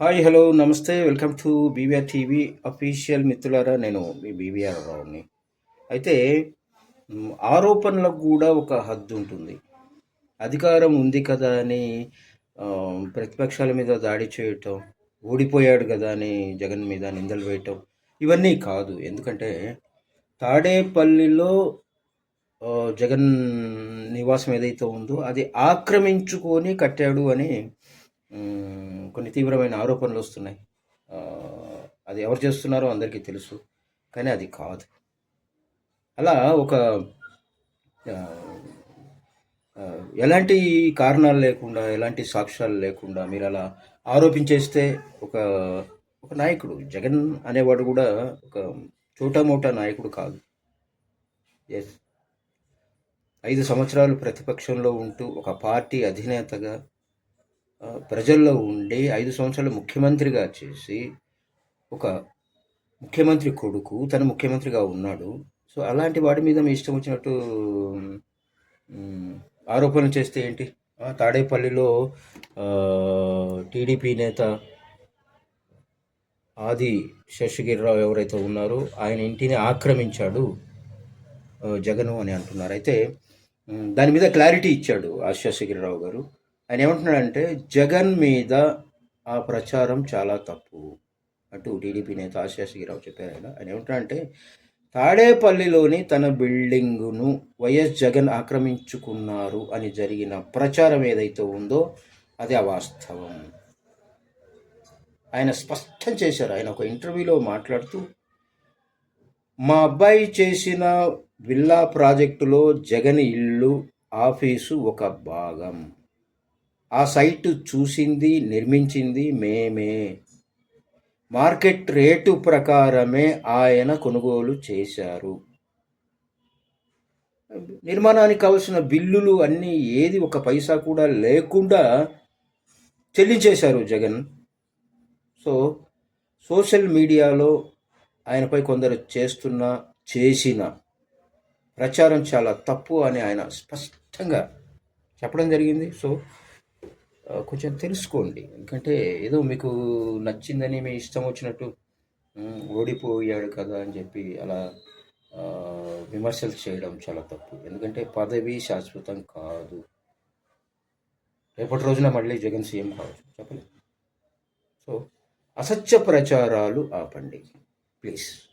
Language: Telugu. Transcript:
హాయ్ హలో నమస్తే welcome to BVR TV official మిత్రులారా నేను మీ బీవీఆర్ రావుని. అయితే ఆరోపణలకు కూడా ఒక హద్దు ఉంటుంది. అధికారం ఉంది కదా అని ప్రతిపక్షాల మీద దాడి చేయటం ఓడిపోయాడు కదా అని జగన్ మీద నిందలు వేయటం ఇవన్నీ కాదు. ఎందుకంటే తాడేపల్లిలో జగన్ నివాసం ఏదైతే ఉందో అది ఆక్రమించుకొని కట్టాడు అని కొన్ని తీవ్రమైన ఆరోపణలు వస్తున్నాయి. అది ఎవరు చేస్తున్నారో అందరికీ తెలుసు కానీ అది కాదు. అలా ఒక ఎలాంటి కారణాలు లేకుండా ఎలాంటి సాక్ష్యాలు లేకుండా మీరు అలా ఆరోపించేస్తే ఒక ఒక నాయకుడు జగన్ అనేవాడు కూడా ఒక చోటామోటా నాయకుడు కాదు. ఎస్ ఐదు సంవత్సరాలు ప్రతిపక్షంలో ఉంటూ ఒక పార్టీ అధినేతగా ప్రజల్లో ఉండి ఐదు సంవత్సరాలు ముఖ్యమంత్రిగా చేసి ఒక ముఖ్యమంత్రి కొడుకు తను ముఖ్యమంత్రిగా ఉన్నాడు. సో అలాంటి వాడి మీద మీ ఇష్టం వచ్చినట్టు ఆరోపణలు చేస్తే ఏంటి? తాడేపల్లిలో టీడీపీ నేత ఆది శేషగిరిరావు ఎవరైతే ఉన్నారో ఆయన ఇంటిని ఆక్రమించాడు జగను అని అంటున్నారు. అయితే దాని మీద క్లారిటీ ఇచ్చాడు ఆ శేషగిరిరావు గారు. ఆయన ఏమంటున్నాడంటే జగన్ మీద ఆ ప్రచారం చాలా తప్పు. అంటూ టీడీపీ నేత ఆశేషగిరిరావు చెప్పారు ఆయన. ఆయన ఏమంటున్నాడంటే తాడేపల్లిలోని తన బిల్డింగును వైఎస్ జగన్ ఆక్రమించుకున్నారు అని జరిగిన ప్రచారం ఏదైతే ఉందో అది అవాస్తవం. ఆయన స్పష్టం చేశారు. ఆయన ఒక ఇంటర్వ్యూలో మాట్లాడుతూ మా అబ్బాయి చేసిన విల్లా ప్రాజెక్టులో జగన్ ఇల్లు ఆఫీసు ఒక భాగం. ఆ సైటు చూసింది నిర్మించింది మేమే. మార్కెట్ రేటు ప్రకారమే ఆయన కొనుగోలు చేశారు. నిర్మాణానికి కావలసిన బిల్లులు అన్నీ ఏది ఒక పైసా కూడా లేకుండా చెల్లించేశారు జగన్. సో సోషల్ మీడియాలో ఆయనపై కొందరు చేస్తున్న చేసిన ప్రచారం చాలా తప్పు అని ఆయన స్పష్టంగా చెప్పడం జరిగింది. సో కొంచెం తెలుసుకోండి. ఎందుకంటే ఏదో మీకు నచ్చిందని మీ ఇష్టం వచ్చినట్టు ఓడిపోయాడు కదా అని చెప్పి అలా విమర్శలు చేయడం చాలా తప్పు. ఎందుకంటే పదవి శాశ్వతం కాదు. రేపటి రోజున మళ్ళీ జగన్ సీఎం కావచ్చు. చెప్పలేదు సో అసత్య ప్రచారాలు ఆపండి. ప్లీజ్.